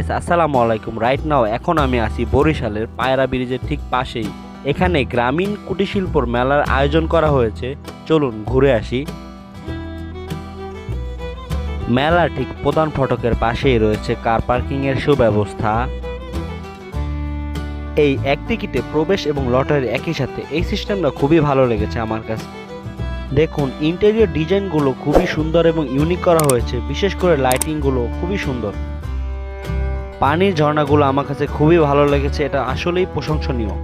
Guys আসসালামু আলাইকুম। Right now এখন আমি আছি বরিশালের পায়রা ব্রিজের ঠিক পাশেই। এখানে গ্রামীণ কুটিরশিল্পর মেলার আয়োজন করা হয়েছে। চলুন ঘুরে আসি। মেলার ঠিক প্রধান ফটকের পাশেই রয়েছে কার পার্কিং এর সুব্যবস্থা। এই এক টিকিটে প্রবেশ এবং লটারি একই সাথে এই সিস্টেমটা খুবই ভালো লেগেছে আমার কাছে। দেখুন ইন্টেরিয়র ডিজাইনগুলো খুবই সুন্দর এবং ইউনিক করা হয়েছে। বিশেষ করে লাইটিংগুলো খুবই সুন্দর। পানির ঝর্ণাগুলো আমার কাছে খুবই ভালো লেগেছে, এটা আসলেই প্রশংসনীয়।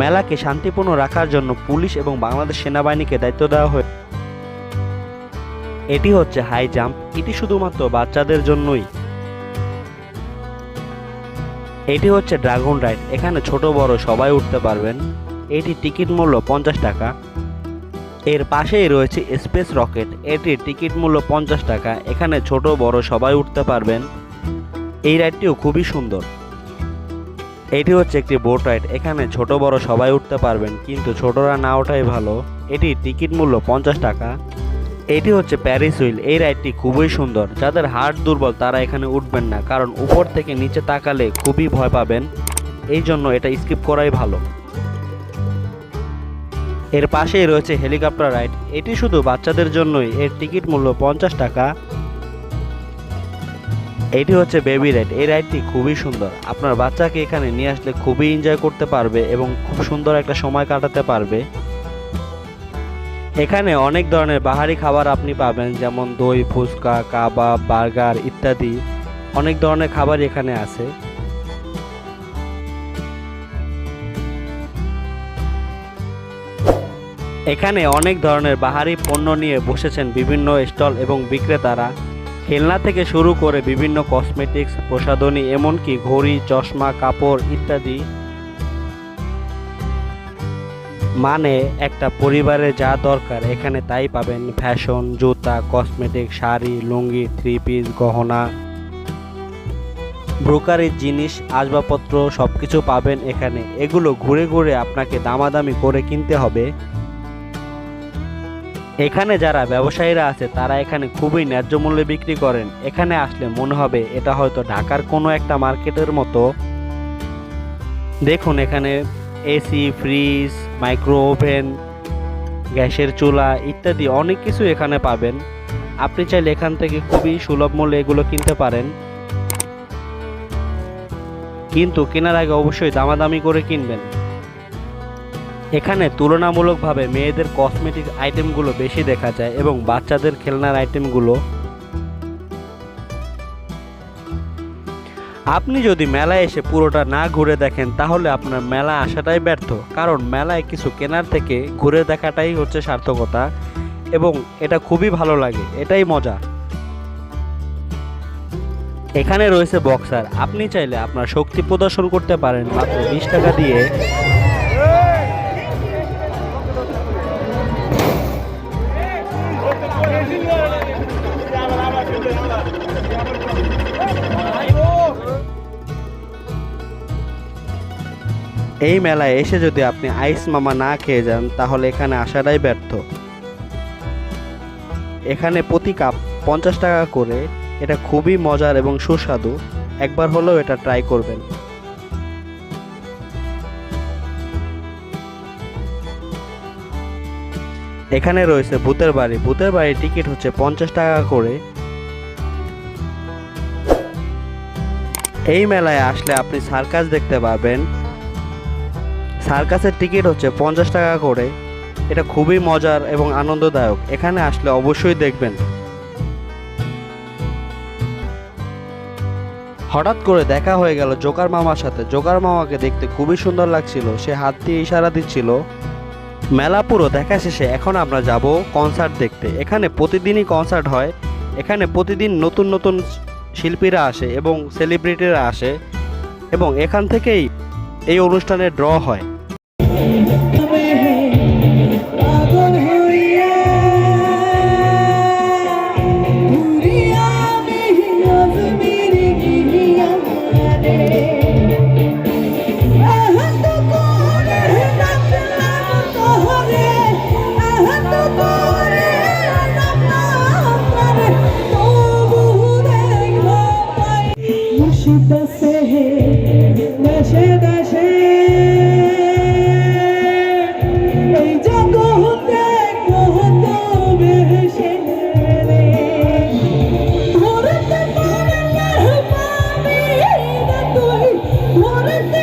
মেলাকে শান্তিপূর্ণ রাখার জন্য পুলিশ এবং বাংলাদেশ সেনাবাহিনীকে দায়িত্ব দেওয়া হয়েছে এটি হচ্ছে হাই জাম্প, এটি শুধুমাত্র বাচ্চাদের জন্যই। এটি হচ্ছে ড্রাগন রাইড, এখানে ছোট বড় সবাই উঠতে পারবেন। এটি টিকিট মূল্য পঞ্চাশ টাকা। এর পাশেই রয়েছে স্পেস রকেট, এটির টিকিট মূল্য পঞ্চাশ টাকা, এখানে ছোট বড় সবাই উঠতে পারবেন। এই রাইডটিও খুবই সুন্দর। এটি হচ্ছে একটি বোট রাইড। এখানে ছোট, বড় সবাই উঠতে পারবেন, কিন্তু ছোটরা না ওঠাই ভালো। এটির টিকিট মূল্য পঞ্চাশ টাকা। এটি হচ্ছে প্যারিস হুইল। এই রাইডটি খুবই সুন্দর। যাদের হার্ট দুর্বল, তারা এখানে উঠবেন না, কারণ উপর থেকে নিচে তাকালে খুবই ভয় পাবেন। এই জন্য এটা স্কিপ করাই ভালো। এর পাশেই রয়েছে হেলিকপ্টার রাইড। এটি শুধু বাচ্চাদের জন্যই, এর টিকিট মূল্য পঞ্চাশ টাকা। এটি হচ্ছে বেবি রাইড এই রাইডটি খুবই সুন্দর। আপনার বাচ্চাকে এখানে নিয়ে আসলে খুবই এনজয় করতে পারবে এবং খুব সুন্দর একটা সময় কাটাতে পারবে। এখানে অনেক ধরনের বাহারি খাবার আপনি পাবেন, যেমন দই, ফুচকা, কাবাব, বার্গার ইত্যাদি। অনেক ধরনের খাবার এখানে আছে। এখানে অনেক ধরনের বাহারি পণ্য নিয়ে বসেছেন বিভিন্ন স্টল এবং বিক্রেতারা। খেলনা থেকে শুরু করে বিভিন্ন কসমেটিক্স, প্রসাধনী, এমনকি ঘড়ি, চশমা, কাপড় ইত্যাদি মানে একটা পরিবারে যা দরকার, এখানে তাই পাবেন। ফ্যাশন, জুতা cosmetic sari, lungi, three piece, গহনা। ব্রোকারির জিনিস, আসবাবপত্র সব কিছু পাবেন এখানে। এগুলো ঘুরে ঘুরে আপনাকে দামাদামি করে কিনতে হবে। এখানে যারা ব্যবসায়ীরা আছে, তারা এখানে খুবই ন্যায্য মূল্যে বিক্রি করেন। এখানে আসলে মনে হবে এটা হয়তো ঢাকার কোনো একটা মার্কেটের মতো। দেখুন এখানে এসি ফ্রিজ মাইক্রো ওভেন গ্যাসের চুলা ইত্যাদি অনেক কিছু এখানে পাবেন। আপনি চাইলে এখান থেকে খুবই সুলভ মূল্যে এগুলো কিনতে পারেন। কিন্তু কেনার আগে অবশ্যই দামাদামি করে কিনবেন। এখানে তুলনামূলকভাবে মেয়েদের কসমেটিক আইটেমগুলো বেশি দেখা যায় এবং বাচ্চাদের খেলনার আইটেমগুলো। আপনি যদি মেলায় এসে পুরোটা না ঘুরে দেখেন, তাহলে আপনার মেলা আসাটাই ব্যর্থ। কারণ মেলায় কিছু কেনার থেকে ঘুরে দেখাটাই হচ্ছে সার্থকতা এবং এটা খুবই ভালো লাগে, এটাই মজা। এখানে রয়েছে বক্সার। আপনি চাইলে আপনার শক্তি প্রদর্শন করতে পারেন মাত্র বিশ টাকা দিয়ে। এই মেলায় এসে যদি আপনি আইস মামা না খেয়ে যান, তাহলে এখানে আসাটাই ব্যর্থ। এখানে প্রতি কাপ পঞ্চাশ টাকা করে। এটা খুবই মজার এবং সুস্বাদু। একবার হলেও এটা ট্রাই করবেন। এখানে রয়েছে ভূতের বাড়ি। ভূতের বাড়ির টিকিট হচ্ছে পঞ্চাশ টাকা করে। এই মেলায় আসলে আপনি সার্কাস দেখতে পাবেন। সার্কাসের টিকিট হচ্ছে পঞ্চাশ টাকা করে। এটা খুবই মজার এবং আনন্দদায়ক। এখানে আসলে অবশ্যই দেখবেন। হঠাৎ করে দেখা হয়ে গেল জোকার মামার সাথে। জোকার মামাকে দেখতে খুবই সুন্দর লাগছিল। সে হাত দিয়ে ইশারা দিচ্ছিল। মেলা পুরো দেখা শেষে এখন আমরা যাব কনসার্ট দেখতে। এখানে প্রতিদিনই কনসার্ট হয়। এখানে প্রতিদিন নতুন নতুন শিল্পীরা আসে এবং সেলিব্রিটিরা আসে। এবং এখান থেকেই এই অনুষ্ঠানে ড্র হয়। 我们